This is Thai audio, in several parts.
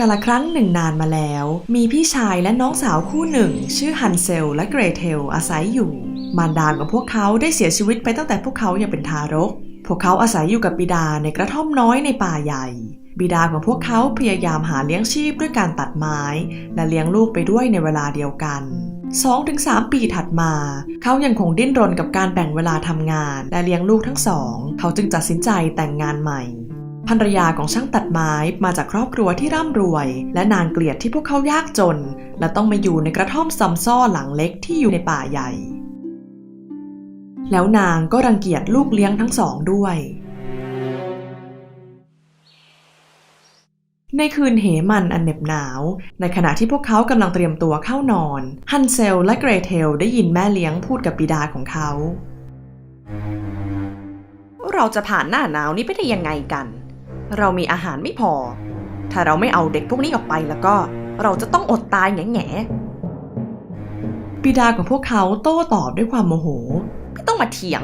กาละครั้งหนึ่งนานมาแล้ว มีพี่ชายและน้องสาวคู่หนึ่ง ชื่อฮันเซลและเกรเทลอาศัยอยู่ มารดาของพวกเขาได้เสียชีวิตไปตั้งแต่พวกเขายังเป็นทารก พวกเขาอาศัยอยู่กับบิดาในกระท่อมน้อยในป่าใหญ่ บิดาของพวกเขาพยายามหาเลี้ยงชีพด้วยการตัดไม้ และเลี้ยงลูกไปด้วยในเวลาเดียวกัน2-3 ปีถัดมา เขายังคงดิ้นรนกับการแบ่งเวลาทำงาน และเลี้ยงลูกทั้งสอง เขาจึงตัดสินใจแต่งงานใหม่ ภรรยาของช่างตัดไม้มาจากครอบครัวที่ร่ำรวย และนางเกลียดที่พวกเขายากจน และต้องมาอยู่ในกระท่อมซำซ่อหลังเล็กที่อยู่ในป่าใหญ่ แล้วนางก็รังเกียจลูกเลี้ยงทั้งสองด้วย ในคืนเหมันอันเหน็บหนาว ในขณะที่พวกเขากำลังเตรียมตัวเข้านอน ฮันเซลและเกรเทลได้ยินแม่เลี้ยงพูดกับบิดาของเขา เราจะผ่านหน้าหนาวนี้ไปได้ยังไงกัน เรามีอาหารไม่พอ ถ้าเราไม่เอาเด็กพวกนี้ออกไปแล้วก็ เราจะต้องอดตายแง่แง่ๆบิดาของพวกเขาโต้ตอบด้วยความโมโห ไม่ต้องมาเถียง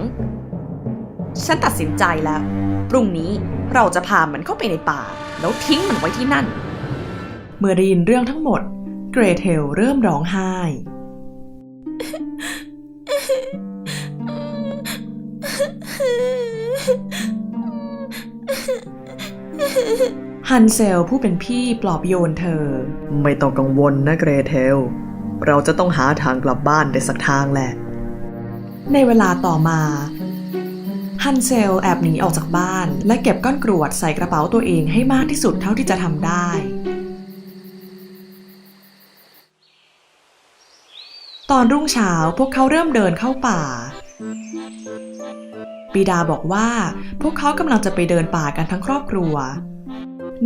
ฉันตัดสินใจแล้ว พรุ่งนี้เราจะพามันเข้าไปในป่า แล้วทิ้งมันไว้ที่นั่น เมื่อได้ยินเรื่องทั้งหมด เกรเทลเริ่มร้องไห้ ฮันเซลผู้เป็นพี่ปลอบโยนเธอ ไม่ต้องกังวลนะเกรเทล เราจะต้องหาทางกลับบ้านได้สักทางแหละ ในเวลาต่อมา ฮันเซลแอบหนีออกจากบ้าน และเก็บก้อนกรวดใส่กระเป๋าตัวเองให้มากที่สุดเท่าที่จะทำได้ ตอนรุ่งเช้าพวกเขาเริ่มเดินเข้าป่าปีดาบอกว่าพวกเขากำลังจะไปเดินป่ากันทั้งครอบครัว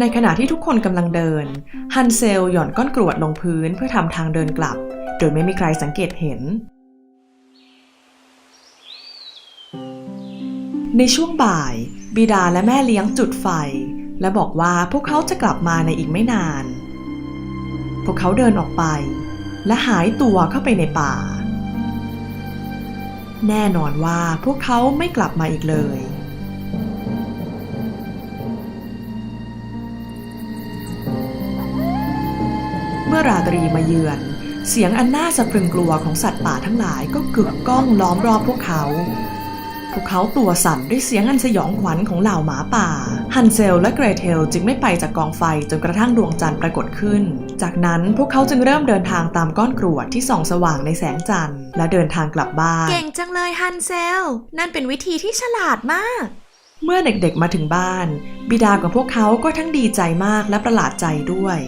ในขณะที่ทุกคนกำลังเดิน ฮันเซลหย่อนก้อนกรวดลงพื้นเพื่อทำทางเดินกลับ โดยไม่มีใครสังเกตเห็น ในช่วงบ่าย บิดาและแม่เลี้ยงจุดไฟ และบอกว่าพวกเขาจะกลับมาในอีกไม่นาน พวกเขาเดินออกไป และหายตัวเข้าไปในป่า แน่นอนว่าพวกเขาไม่กลับมาอีกเลย มื่อราตรีมาเยือน เสียงอันน่าสะพรึงกลัวของสัตว์ป่าทั้งหลายก็กึกก้องล้อมรอบพวกเขา พวกเขาตัวสั่นด้วยเสียงอันสยองขวัญของเหล่าหมาป่า ฮันเซลและเกรเทลจึงไม่ไปจากกองไฟจนกระทั่งดวงจันทร์ปรากฏขึ้น จากนั้นพวกเขาจึงเริ่มเดินทางตามก้อนกรวดที่ส่องสว่างในแสงจันทร์ และเดินทางกลับบ้านเก่งจังเลยฮันเซล นั่นเป็นวิธีที่ฉลาดมากเมื่อเด็กๆมาถึงบ้าน บิดาของพวกเขาก็ทั้งดีใจมากและประหลาดใจด้วย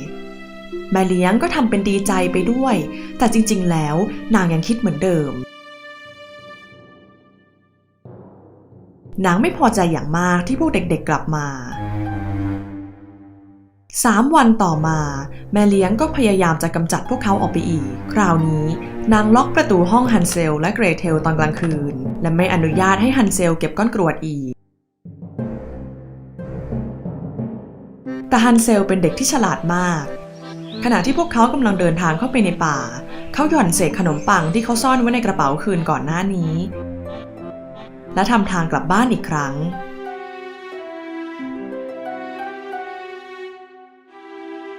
แม่เลี้ยงก็ทำเป็นดีใจไปด้วย แต่จริงๆ แล้วนางยังคิดเหมือนเดิม นางไม่พอใจอย่างมากที่พวกเด็กๆกลับมาสามวันต่อมา แม่เลี้ยงก็พยายามจะกำจัดพวกเขาออกไปอีก คราวนี้ นางล็อกประตูห้องฮันเซลและเกรเทลตอนกลางคืน และไม่อนุญาตให้ฮันเซลเก็บก้อนกรวดอีก แต่ฮันเซลเป็นเด็กที่ฉลาดมาก ขณะที่พวกเขากำลังเดินทางเข้าไปในป่า เขาหย่อนเศษขนมปังที่เขาซ่อนไว้ในกระเป๋าคืนก่อนหน้านี้ และทำทางกลับบ้านอีกครั้ง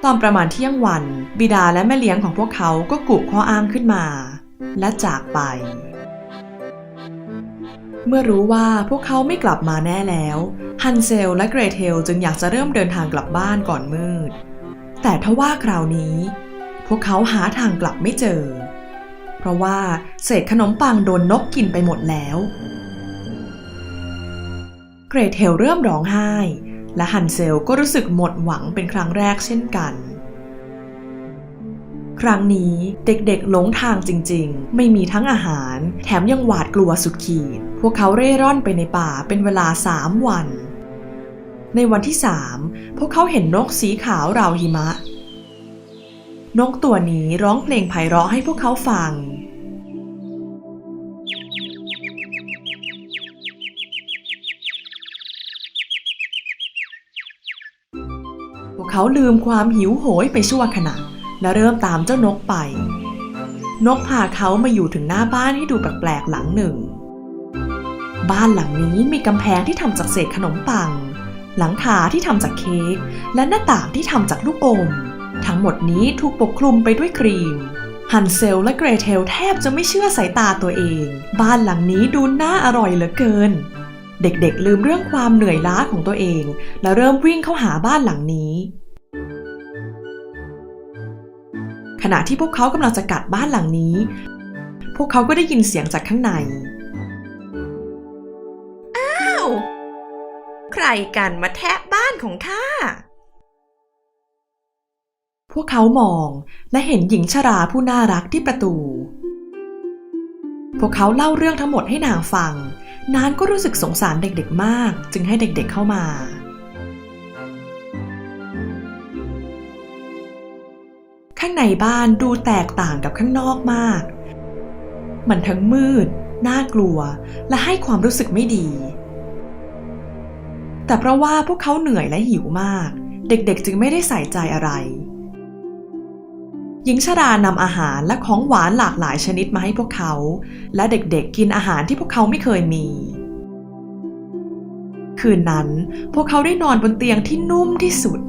ตอนประมาณเที่ยงวัน บิดาและแม่เลี้ยงของพวกเขาก็กุข้ออ้างขึ้นมา และจากไป เมื่อรู้ว่าพวกเขาไม่กลับมาแน่แล้ว ฮันเซลและเกรเทลจึงอยากจะเริ่มเดินทางกลับบ้านก่อนมืด แต่ทว่าคราวนี้ พวกเขาหาทางกลับไม่เจอ เพราะว่าเศษขนมปังโดนนกกินไปหมดแล้ว เกรเทลเริ่มร้องไห้ และฮันเซลก็รู้สึกหมดหวังเป็นครั้งแรกเช่นกัน ครั้งนี้เด็กๆหลงทางจริงๆ ไม่มีทั้งอาหาร แถมยังหวาดกลัวสุดขีด พวกเขาเร่ร่อนไปในป่าเป็นเวลาสามวันในวันที่สามพวกเขาเห็นนกสีขาวราวหิมะ นกตัวนี้ร้องเพลงไพเราะให้พวกเขาฟัง พวกเขาลืมความหิวโหยไปชั่วขณะ และเริ่มตามเจ้านกไป นกพาเขามาอยู่ถึงหน้าบ้านที่ดูแปลกๆหลังหนึ่ง บ้านหลังนี้มีกำแพงที่ทำจากเศษขนมปัง หลังคาที่ทำจากเค้ก และหน้าต่างที่ทำจากลูกอม ทั้งหมดนี้ถูกปกคลุมไปด้วยครีม ฮันเซลและเกรเทลแทบจะไม่เชื่อสายตาตัวเอง บ้านหลังนี้ดูน่าอร่อยเหลือเกิน เด็กๆลืมเรื่องความเหนื่อยล้าของตัวเอง และเริ่มวิ่งเข้าหาบ้านหลังนี้ ขณะที่พวกเขากำลังจะกัดบ้านหลังนี้ พวกเขาก็ได้ยินเสียงจากข้างในอ้าวใครกันมาแทะบ้านของข้า พวกเขามองและเห็นหญิงชราผู้น่ารักที่ประตู พวกเขาเล่าเรื่องทั้งหมดให้นางฟัง นางก็รู้สึกสงสารเด็กๆมาก จึงให้เด็กๆเข้ามา ข้างในบ้านดูแตกต่างกับข้างนอกมาก มันทั้งมืด น่ากลัว และให้ความรู้สึกไม่ดี แต่เพราะว่าพวกเขาเหนื่อยและหิวมาก เด็กๆ จึงไม่ได้ใส่ใจอะไร หญิงชรานำอาหารและของหวานหลากหลายชนิดมาให้พวกเขา และเด็กๆกินอาหารที่พวกเขาไม่เคยมี คืนนั้นพวกเขาได้นอนบนเตียงที่นุ่มที่สุด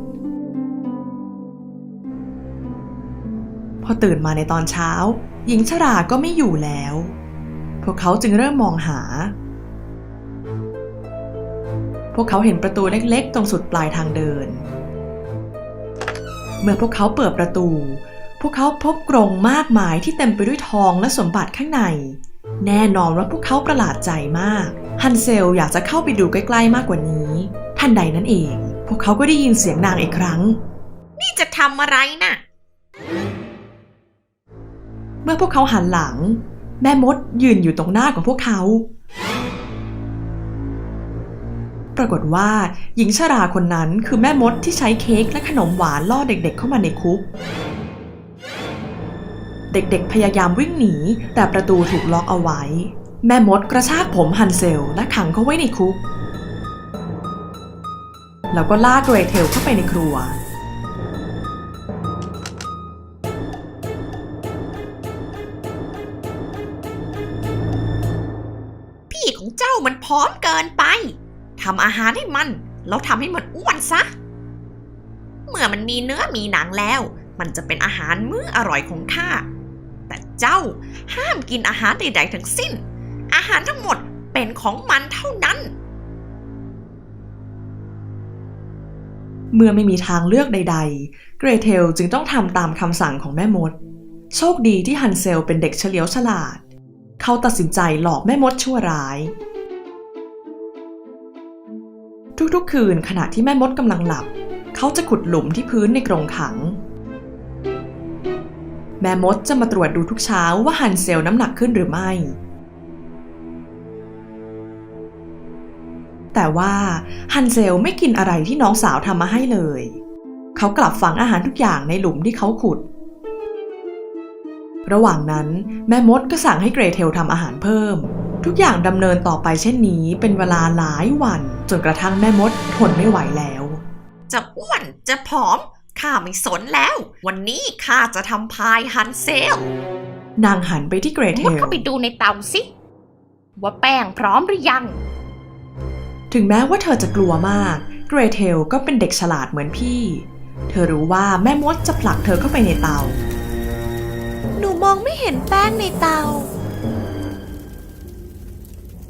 พอตื่นมาในตอนเช้า หญิงชราก็ไม่อยู่แล้ว พวกเขาจึงเริ่มมองหา พวกเขาเห็นประตูเล็กๆ ตรงสุดปลายทางเดิน เมื่อพวกเขาเปิดประตู พวกเขาพบกรงมากมายที่เต็มไปด้วยทองและสมบัติข้างใน แน่นอนว่าพวกเขาประหลาดใจมาก ฮันเซลอยากจะเข้าไปดูใกล้ๆมากกว่านี้ ทันใดนั้นเอง พวกเขาก็ได้ยินเสียงนางอีกครั้ง นี่จะทำอะไรน่ะ เมื่อพวกเขาหันหลัง แม่มดยืนอยู่ตรงหน้าของพวกเขา ปรากฏว่าหญิงชราคนนั้นคือแม่มดที่ใช้เค้กและขนมหวานล่อเด็กๆเข้ามาในคุก เด็กๆ พยายามวิ่งหนี แต่ประตูถูกล็อกเอาไว้ แม่มดกระชากผมฮันเซล และขังเขาไว้ในคุก แล้วก็ลากเกรเทลเข้าไปในครัว พี่ของเจ้ามันพร้อมเกินไปทำอาหารให้มัน แล้วทำให้มันอ้วนซะ เมื่อมันมีเนื้อมีหนังแล้ว มันจะเป็นอาหารมื้ออร่อยของข้า เจ้า ห้ามกินอาหารใดๆทั้งสิ้น อาหารทั้งหมดเป็นของมันเท่านั้น เมื่อไม่มีทางเลือกใด ๆ เกรเทลจึงต้องทำตามคำสั่งของแม่มด โชคดีที่ฮันเซลเป็นเด็กเฉลียวฉลาด เขาตัดสินใจหลอกแม่มดชั่วร้าย ทุกๆคืนขณะที่แม่มดกำลังหลับ เขาจะขุดหลุมที่พื้นในกรงขัง แม่มดจะมาตรวจดูทุกเช้าว่าฮันเซลน้ำหนักขึ้นหรือไม่ แต่ว่าฮันเซลไม่กินอะไรที่น้องสาวทำมาให้เลย เขากลับฝังอาหารทุกอย่างในหลุมที่เขาขุด ระหว่างนั้นแม่มดก็สั่งให้เกรเทลทำอาหารเพิ่ม ทุกอย่างดำเนินต่อไปเช่นนี้เป็นเวลาหลายวัน จนกระทั่งแม่มดทนไม่ไหวแล้ว จะอ้วนจะผอม ข้าไม่สนแล้ว วันนี้ข้าจะทำพายฮันเซล นางหันไปที่เกรเทมุดลเข้าไปดูในเตาสิ ว่าแป้งพร้อมหรือยัง ถึงแม้ว่าเธอจะกลัวมาก เกรเทลก็เป็นเด็กฉลาดเหมือนพี่ เธอรู้ว่าแม่มดจะผลักเธอเข้าไปในเตา หนูมองไม่เห็นแป้งในเตา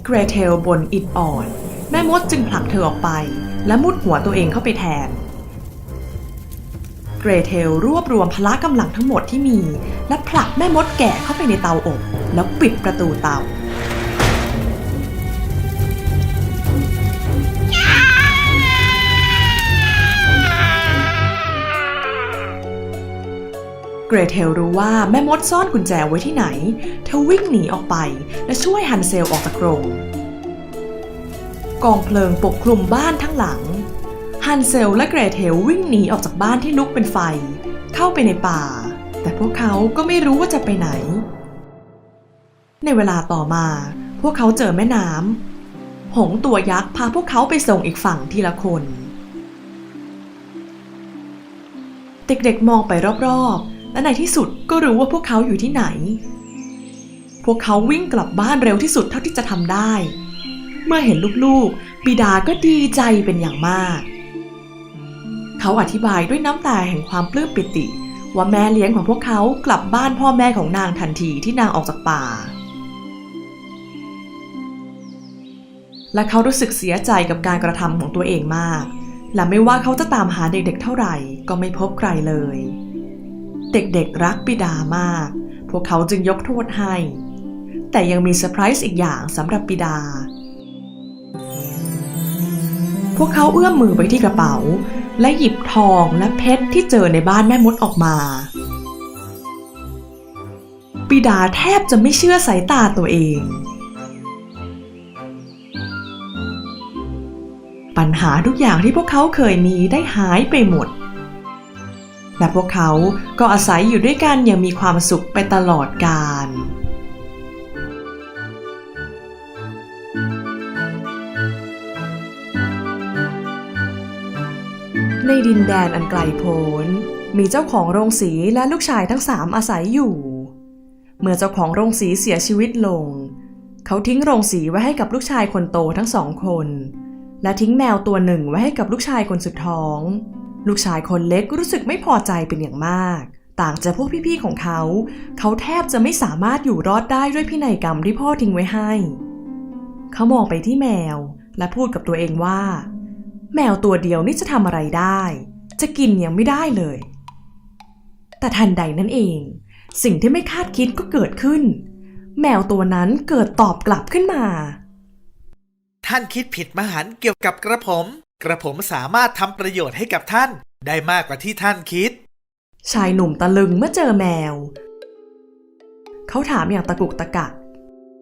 เกรเทลบนอิดอ่อน แม่มดจึงผลักเธอออกไป และมุดหัวตัวเองเข้าไปแทน เกรเทลรวบรวมพละกำลังทั้งหมดที่มี และผลักแม่มดแก่เข้าไปในเตาอบ แล้วปิดประตูเตา เกรเทลรู้ว่าแม่มดซ่อนกุญแจไว้ที่ไหน เธอวิ่งหนีออกไป และช่วยฮันเซลออกจากกรงกองเพลิงปกคลุมบ้านทั้งหลัง ฮันเซลและเกรเทลวิ่งหนีออกจากบ้านที่ลุกเป็นไฟ เข้าไปในป่า แต่พวกเขาก็ไม่รู้ว่าจะไปไหน ในเวลาต่อมา พวกเขาเจอแม่น้ำหงตัวยักษ์พาพวกเขาไปส่งอีกฝั่งทีละคน เด็กๆมองไปรอบๆ และในที่สุดก็รู้ว่าพวกเขาอยู่ที่ไหน พวกเขาวิ่งกลับบ้านเร็วที่สุดเท่าที่จะทำได้ เมื่อเห็นลูกๆบิดาก็ดีใจเป็นอย่างมาก เขาอธิบายด้วยน้ำตาแห่งความปลื้มปิติ ว่าแม่เลี้ยงของพวกเขากลับบ้านพ่อแม่ของนางทันทีที่นางออกจากป่า และเขารู้สึกเสียใจกับการกระทำของตัวเองมาก และไม่ว่าเขาจะตามหาเด็กๆเท่าไหร่ก็ไม่พบใครเลย เด็กๆรักบิดามาก พวกเขาจึงยกโทษให้ แต่ยังมีเซอร์ไพรส์อีกอย่างสำหรับบิดาพวกเขาเอื้อมมือไปที่กระเป๋า และหยิบทองและเพชรที่เจอในบ้านแม่มดออกมาบิดาแทบจะไม่เชื่อสายตาตัวเอง ปัญหาทุกอย่างที่พวกเขาเคยมีได้หายไปหมด และพวกเขาก็อาศัยอยู่ด้วยกันอย่างมีความสุขไปตลอดกาล ดินแดนอันไกลโพ้น มีเจ้าของโรงสีและลูกชายทั้งสามอาศัยอยู่ เมื่อเจ้าของโรงสีเสียชีวิตลง เขาทิ้งโรงสีไว้ให้กับลูกชายคนโตทั้งสองคน และทิ้งแมวตัวหนึ่งไว้ให้กับลูกชายคนสุดท้อง ลูกชายคนเล็กรู้สึกไม่พอใจเป็นอย่างมาก ต่างจากพวกพี่ๆของเขา เขาแทบจะไม่สามารถอยู่รอดได้ด้วยพินัยกรรมที่พ่อทิ้งไว้ให้ เขามองไปที่แมวและพูดกับตัวเองว่า แมวตัวเดียวนี่จะทำอะไรได้ จะกินยังไม่ได้เลย แต่ทันใดนั่นเอง สิ่งที่ไม่คาดคิดก็เกิดขึ้น แมวตัวนั้นเกิดตอบกลับขึ้นมา ท่านคิดผิดมหันต์เกี่ยวกับกระผม กระผมสามารถทำประโยชน์ให้กับท่าน ได้มากกว่าที่ท่านคิด ชายหนุ่มตะลึงเมื่อเจอแมว เขาถามอย่างตะกุกตะกัก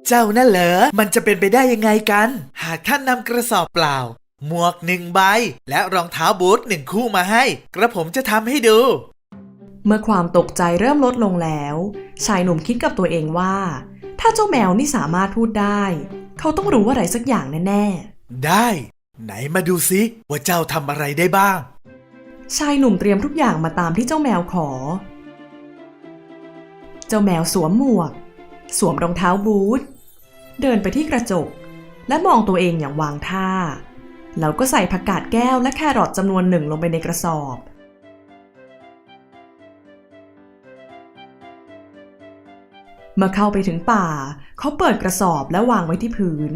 เจ้านั่นเหรอ มันจะเป็นไปได้ยังไงกัน หากท่านนำกระสอบเปล่า หมวกหนึ่งใบ และรองเท้าบูทหนึ่งคู่มาให้ กระผมจะทำให้ดู เมื่อความตกใจเริ่มลดลงแล้ว ชายหนุ่มคิดกับตัวเองว่า ถ้าเจ้าแมวนี่สามารถพูดได้ เขาต้องรู้อะไรสักอย่างแน่ได้ ไหนมาดูสิว่าเจ้าทำอะไรได้บ้างๆชายหนุ่มเตรียมทุกอย่างมาตามที่เจ้าแมวขอ เจ้าแมวสวมหมวก สวมรองเท้าบูทเดินไปที่กระจก และมองตัวเองอย่างวางท่า แล้วก็ใส่ผักกาดแก้วและแครอทจำนวนหนึ่งลงไปในกระสอบ เมื่อเข้าไปถึงป่า เขาเปิดกระสอบและวางไว้ที่พื้น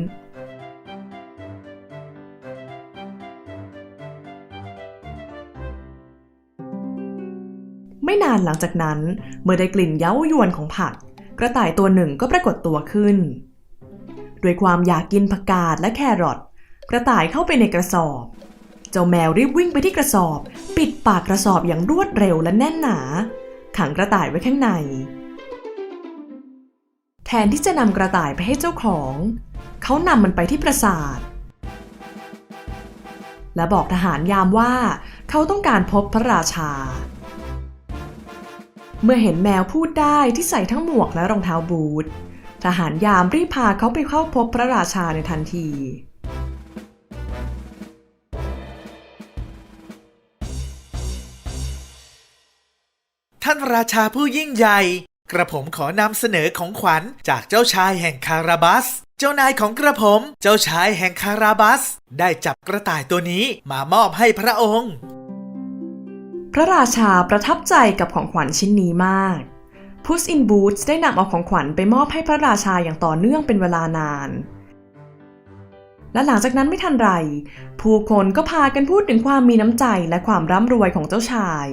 ไม่นานหลังจากนั้น เมื่อได้กลิ่นเย้ายวนของผัก กระต่ายตัวหนึ่งก็ปรากฏตัวขึ้น ด้วยความอยากกินผักกาดและแครอท กระต่ายเข้าไปในกระสอบ เจ้าแมวรีบวิ่งไปที่กระสอบ ปิดปากกระสอบอย่างรวดเร็วและแน่นหนา ขังกระต่ายไว้ข้างใน แทนที่จะนำกระต่ายไปให้เจ้าของ เขานำมันไปที่ปราสาท และบอกทหารยามว่าเขาต้องการพบพระราชา เมื่อเห็นแมวพูดได้ที่ใส่ทั้งหมวกและรองเท้าบูททหารยามรีบพาเขาไปเข้าพบพระราชาในทันที ราชาผู้ยิ่งใหญ่ กระผมขอนำเสนอของขวัญจากเจ้าชายแห่งคาราบัส เจ้านายของกระผม เจ้าชายแห่งคาราบัส ได้จับกระต่ายตัวนี้มามอบให้พระองค์ พระราชาประทับใจกับของขวัญชิ้นนี้มาก Puss in Boots ได้นำเอาของขวัญไปมอบให้พระราชาอย่างต่อเนื่องเป็นเวลานานและหลังจากนั้นไม่ทันไร ผู้คนก็พากันพูดถึงความมีน้ำใจและความร่ำรวยของเจ้าชาย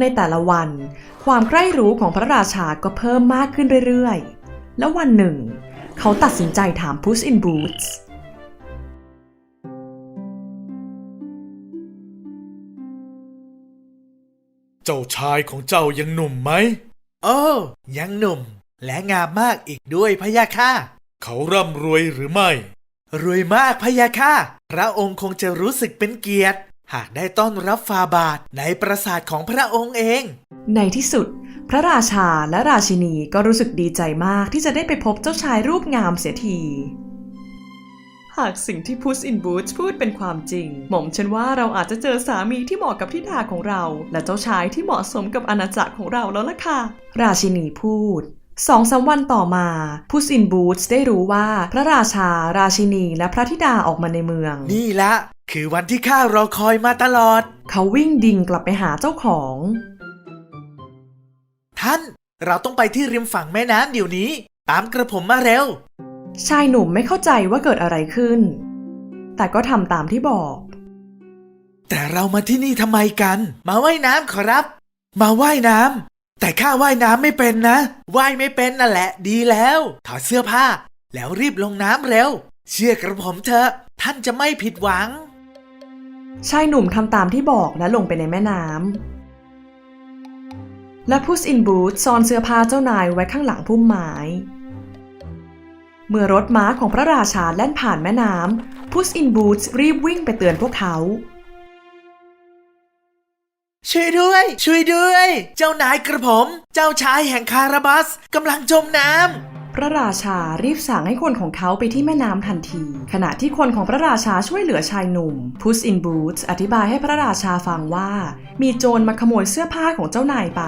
ในแต่ละวัน ความใคร่รู้ของพระราชาก็เพิ่มมากขึ้นเรื่อยๆ แล้ววันหนึ่ง เขาตัดสินใจถาม Puss in Boots เจ้าชายของเจ้ายังหนุ่มไหม โอ้ ยังหนุ่ม และงามมากอีกด้วยพะยะค่ะ เขาร่ำรวยหรือไม่ รวยมากพะยะค่ะ พระองค์คงจะรู้สึกเป็นเกียรติ หากได้ต้อนรับฟาบาทในปราสาทของพระองค์เอง ในที่สุด พระราชาและราชินีก็รู้สึกดีใจมากที่จะได้ไปพบเจ้าชายรูปงามเสียที หากสิ่งที่ Puss in Boots พูดเป็นความจริง หม่อมฉันว่าเราอาจจะเจอสามีที่เหมาะกับทิดาของเรา และเจ้าชายที่เหมาะสมกับอาณาจักรของเราแล้วล่ะค่ะ ราชินีพูดสองสามวันต่อมาพุสอินบูธได้รู้ว่าพระราชา ราชินีและพระธิดาออกมาในเมือง นี่ละ คือวันที่ข้ารอคอยมาตลอด เขาวิ่งดิ่งกลับไปหาเจ้าของ ท่าน เราต้องไปที่ริมฝั่งแม่น้ำเดี๋ยวนี้ ตามกระผมมาเร็ว ชายหนุ่มไม่เข้าใจว่าเกิดอะไรขึ้น แต่ก็ทำตามที่บอก แต่เรามาที่นี่ทำไมกัน มาว่ายน้ำขอรับ มาว่ายน้ำแต่ข้าว่ายน้ำไม่เป็นนะ ว่ายไม่เป็นนั่นแหละ ดีแล้ว ถอดเสื้อผ้า แล้วรีบลงน้ำเร็ว เชื่อกระผมเถอะ ท่านจะไม่ผิดหวัง ชายหนุ่มทำตามที่บอกและลงไปในแม่น้ำ และพุสอินบูธซ่อนเสื้อผ้าเจ้านายไว้ข้างหลังพุ่มไม้ เมื่อรถม้าของพระราชาแล่นผ่านแม่น้ำพุสอินบูธรีบวิ่งไปเตือนพวกเขา ช่วยด้วย ช่วยด้วย เจ้านายกระผม เจ้าชายแห่งคาราบัสกำลังจมน้ำ พระราชารีบสั่งให้คนของเขาไปที่แม่น้ำทันที ขณะที่คนของพระราชาช่วยเหลือชายหนุ่มพุสอินบูธอธิบายให้พระราชาฟังว่า มีโจรมาขโมยเสื้อผ้าของเจ้านายไป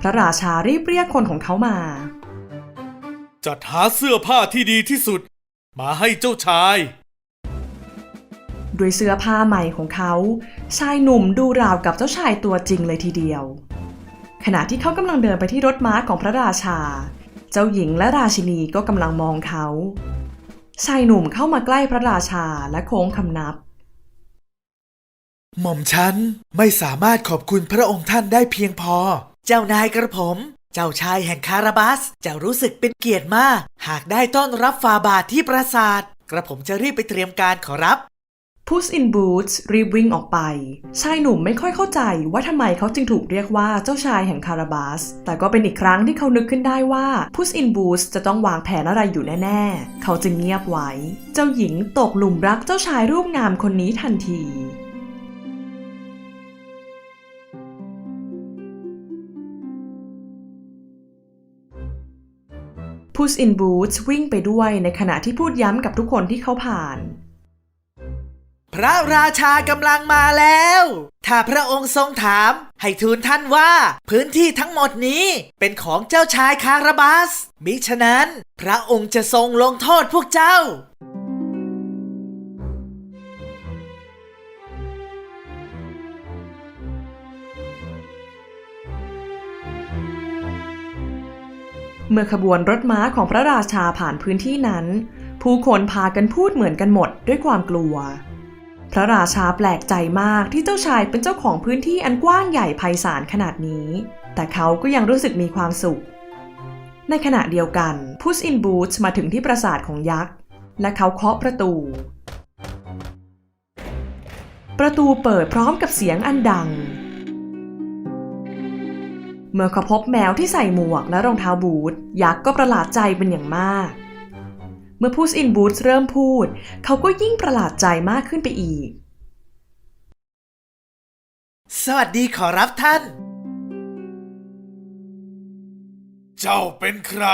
พระราชารีบเรียกคนของเขามา จัดหาเสื้อผ้าที่ดีที่สุด มาให้เจ้าชายด้วยเสื้อผ้าใหม่ของเขา ชายหนุ่มดูราวกับเจ้าชายตัวจริงเลยทีเดียว ขณะที่เขากำลังเดินไปที่รถม้าของพระราชา เจ้าหญิงและราชินีก็กำลังมองเขา ชายหนุ่มเข้ามาใกล้พระราชาและโค้งคำนับ หม่อมฉันไม่สามารถขอบคุณพระองค์ท่านได้เพียงพอ เจ้านายกระผม เจ้าชายแห่งคาราบัสจะรู้สึกเป็นเกียรติมาก หากได้ต้อนรับฟาบาทที่ปราสาท กระผมจะรีบไปเตรียมการขอรับ พุสอินบูธรีบวิ่งออกไป ชายหนุ่มไม่ค่อยเข้าใจว่าทำไมเขาจึงถูกเรียกว่าเจ้าชายแห่งคาราบัสแต่ก็เป็นอีกครั้งที่เขานึกขึ้นได้ว่าพุสอินบูธจะต้องวางแผนอะไรอยู่แน่ ๆ เขาจึงเงียบไว้ เจ้าหญิงตกหลุมรักเจ้าชายรูปงามคนนี้ทันทีพุสอินบูธวิ่งไปด้วยในขณะที่พูดย้ำกับทุกคนที่เขาผ่าน พระราชากำลังมาแล้ว ถ้าพระองค์ทรงถาม ให้ทูลท่านว่า พื้นที่ทั้งหมดนี้เป็นของเจ้าชายคาราบัส มิฉะนั้น พระองค์จะทรงลงโทษพวกเจ้า เมื่อขบวนรถม้าของพระราชาผ่านพื้นที่นั้น ผู้คนพากันพูดเหมือนกันหมดด้วยความกลัว พระราชาแปลกใจมากที่เจ้าชายเป็นเจ้าของพื้นที่อันกว้างใหญ่ไพศาลขนาดนี้ แต่เขาก็ยังรู้สึกมีความสุข ในขณะเดียวกันพุสอินบูธมาถึงที่ปราสาทของยักษ์ และเขาเคาะประตู ประตูเปิดพร้อมกับเสียงอันดัง เมื่อเขาพบแมวที่ใส่หมวกและรองเท้าบูทยักษ์ก็ประหลาดใจเป็นอย่างมาก เมื่อพูสอินบูธเริ่มพูด เขาก็ยิ่งประหลาดใจมากขึ้นไปอีก สวัสดีขอรับท่าน เจ้าเป็นใคร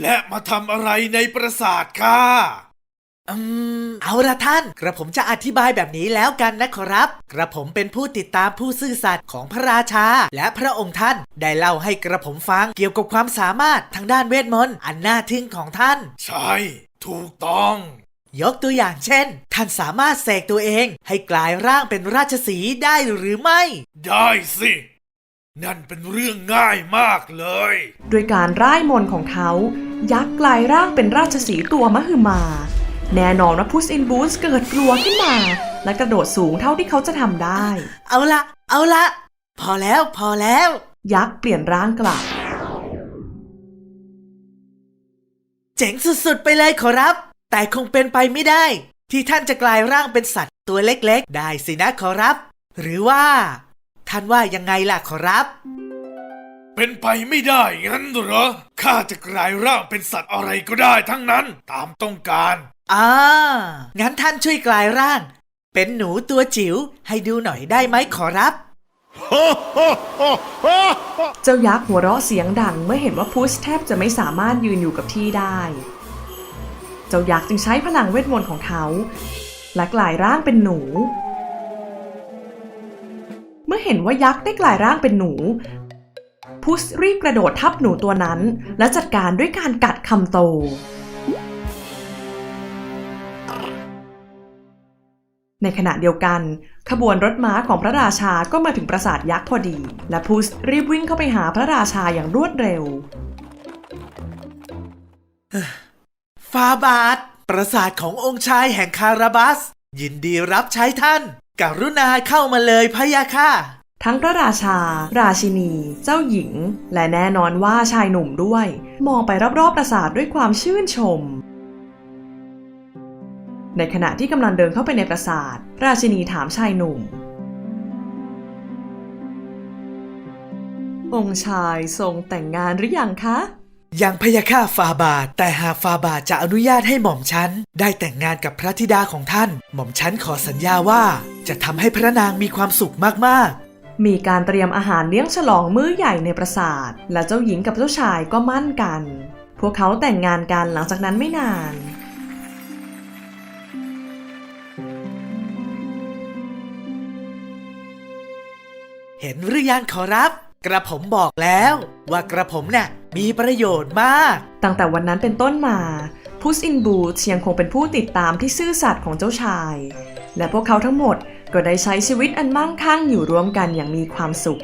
และมาทำอะไรในปราสาทข้า อืมเอาละท่าน กระผมจะอธิบายแบบนี้แล้วกันนะขอรับ กระผมเป็นผู้ติดตามผู้ซื่อสัตย์ของพระราชา และพระองค์ท่าน ได้เล่าให้กระผมฟังเกี่ยวกับความสามารถทางด้านเวทมนต์อันน่าทึ่งของท่าน ใช่ ถูกต้อง ยกตัวอย่างเช่น ท่านสามารถเสกตัวเอง ให้กลายร่างเป็นราชสีห์ได้หรือไม่ ได้สิ นั่นเป็นเรื่องง่ายมากเลยโดยการร่ายมนต์ของเขา ยักษ์กลายร่างเป็นราชสีห์ตัวมหึมา แน่นอนว่าพุสอินบูธเกิดกลัวขึ้นมา และกระโดดสูงเท่าที่เขาจะทำได้ เอาละเอาละพอแล้วพอแล้ว ยักษ์เปลี่ยนร่างกลับ เจ๋งสุดๆไปเลยขอรับ แต่คงเป็นไปไม่ได้ ที่ท่านจะกลายร่างเป็นสัตว์ตัวเล็กๆ ได้สินะขอรับ หรือว่า ท่านว่ายังไงล่ะขอรับ เป็นไปไม่ได้งั้นเหรอข้าจะกลายร่างเป็นสัตว์อะไรก็ได้ทั้งนั้นตามต้องการ อ่า งั้นท่านช่วยกลายร่าง เป็นหนูตัวจิ๋วให้ดูหน่อยได้ไหมขอรับ เจ้ายักษ์หัวเราะเสียงดังเมื่อเห็นว่าพุสแทบจะไม่สามารถยืนอยู่กับที่ได้ เจ้ายักษ์จึงใช้พลังเวทมนต์ของเขาและกลายร่างเป็นหนู เมื่อเห็นว่ายักษ์ได้กลายร่างเป็นหนู พุสรีบกระโดดทับหนูตัวนั้น และจัดการด้วยการกัดคำโต ในขณะเดียวกัน ขบวนรถม้าของพระราชาก็มาถึงปราสาทยักษ์พอดี และพุสรีบวิ่งเข้าไปหาพระราชาอย่างรวดเร็ว ฟาบาท ประสาทขององค์ชายแห่งคาราบัส ยินดีรับใช้ท่าน กรุณาเข้ามาเลยพะยะค่ะ ทั้งพระราชา ราชินี เจ้าหญิง และแน่นอนว่าชายหนุ่มด้วย มองไปรอบๆปราสาทด้วยความชื่นชม ในขณะที่กำลังเดินเข้าไปในปราสาท ราชินีถามชายหนุ่ม องค์ชายทรงแต่งงานหรือยังคะ ยังพะยะค่ะฟาบาท แต่หากฟาบาทจะอนุญาตให้หม่อมฉัน ได้แต่งงานกับพระธิดาของท่าน หม่อมฉันขอสัญญาว่า จะทำให้พระนางมีความสุขมากๆมีการเตรียมอาหารเลี้ยงฉลองมื้อใหญ่ในปราสาท และเจ้าหญิงกับเจ้าชายก็มั่นกัน พวกเขาแต่งงานกันหลังจากนั้นไม่นาน เห็นหรือยังขอรับ กระผมบอกแล้ว ว่ากระผมเนี่ยมีประโยชน์มาก ตั้งแต่วันนั้นเป็นต้นมาพุสอินบูทยังคงเป็นผู้ติดตามที่ซื่อสัตย์ของเจ้าชาย และพวกเขาทั้งหมดก็ได้ใช้ชีวิตอันมั่งคั่งอยู่ร่วมกันอย่างมีความสุข